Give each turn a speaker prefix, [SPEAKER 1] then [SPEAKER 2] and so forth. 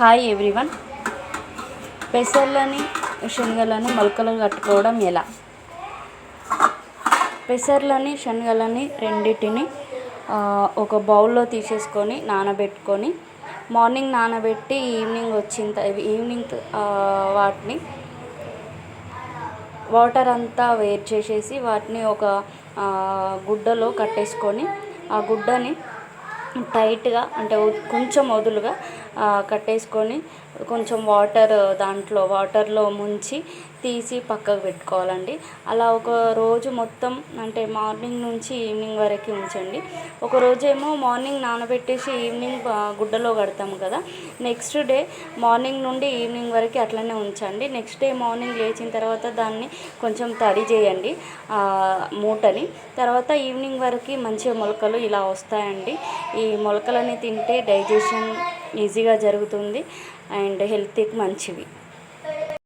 [SPEAKER 1] Hi everyone. పెసర్లని శనగలని మొలకలు కట్టుకోవడం ఎలా? పెసర్లని శనగలని రెండింటిని ఒక బౌల్లో తీసేసుకొని నానబెట్టుకొని మార్నింగ్ నానబెట్టి ఈవినింగ్ వచ్చిన ఈవినింగ్ వాటిని వాటర్ అంతా వేరు చేసేసి వాటిని ఒక గుడ్డలో కట్టేసుకొని ఆ గుడ్డని టైట్గా అంటే కొంచెం వదులుగా కట్టేసుకొని కొంచెం వాటర్ దాంట్లో వాటర్లో ముంచి తీసి పక్కకు పెట్టుకోవాలండి. అలా ఒక రోజు మొత్తం అంటే మార్నింగ్ నుంచి ఈవినింగ్ వరకు ఉంచండి. ఒక రోజేమో మార్నింగ్ నానబెట్టేసి ఈవినింగ్ గుడ్డలో కడతాము కదా. నెక్స్ట్ డే మార్నింగ్ నుండి ఈవినింగ్ వరకు అట్లనే ఉంచండి. నెక్స్ట్ డే మార్నింగ్ లేచిన తర్వాత దాన్ని కొంచెం తడి చేయండి మూటని. తర్వాత ఈవినింగ్ వరకు మంచి మొలకలు ఇలా వస్తాయండి. ఈ మొలకలని తింటే డైజెషన్ ఈజీగా జరుగుతుంది అండ్ హెల్త్కి మంచివి.